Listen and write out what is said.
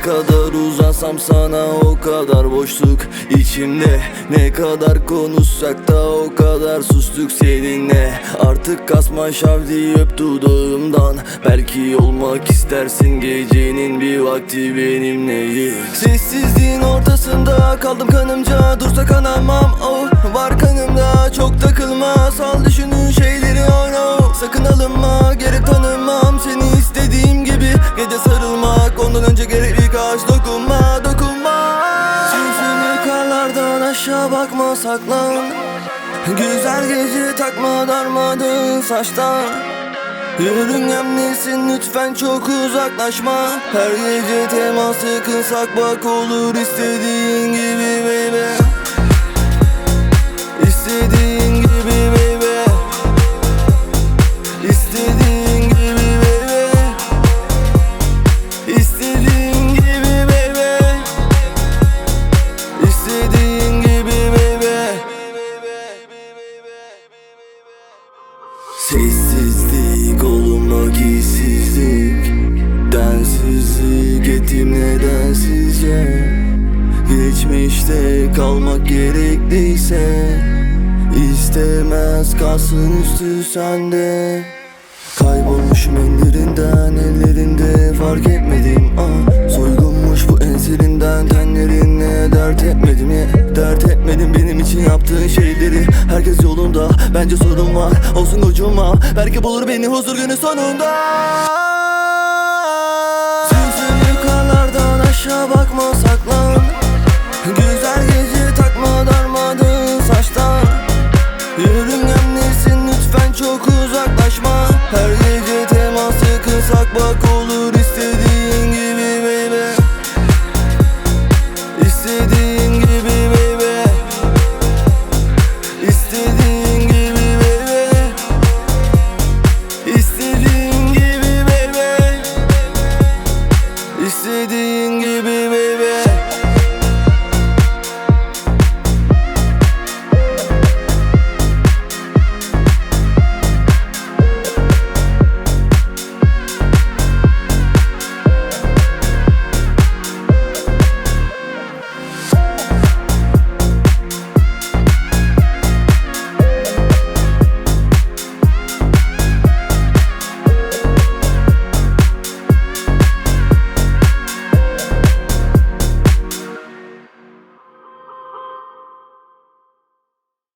Ne kadar uzansam sana o kadar boşluk içimde. Ne kadar konuşsak da o kadar sustuk seninle. Artık kasma şavdi öp dudağımdan. Belki olmak istersin gecenin bir vakti benimle. Sessizliğin ortasında kaldım kanımca. Dursa kanamam oh bakma saklan. Güzel gece takma darmadağın saçtan. Yörüngemdesin lütfen çok uzaklaşma. Her gece teması kılsak bak olur istediğin gibi Geçmişte kalmak gerekliyse İstemez kalsın üstü sende. Kaybolmuşum ellerinden ellerinde fark etmedim. Ah Soygunmuş bu enserinden tenlerine dert etmedim ya Dert etmedim benim için yaptığın şeyleri. Herkes yolunda bence sorun var. Olsun ucuma Belki bulur beni huzur günü sonunda. Sözüm yukarılardan aşağı bakma saklan çok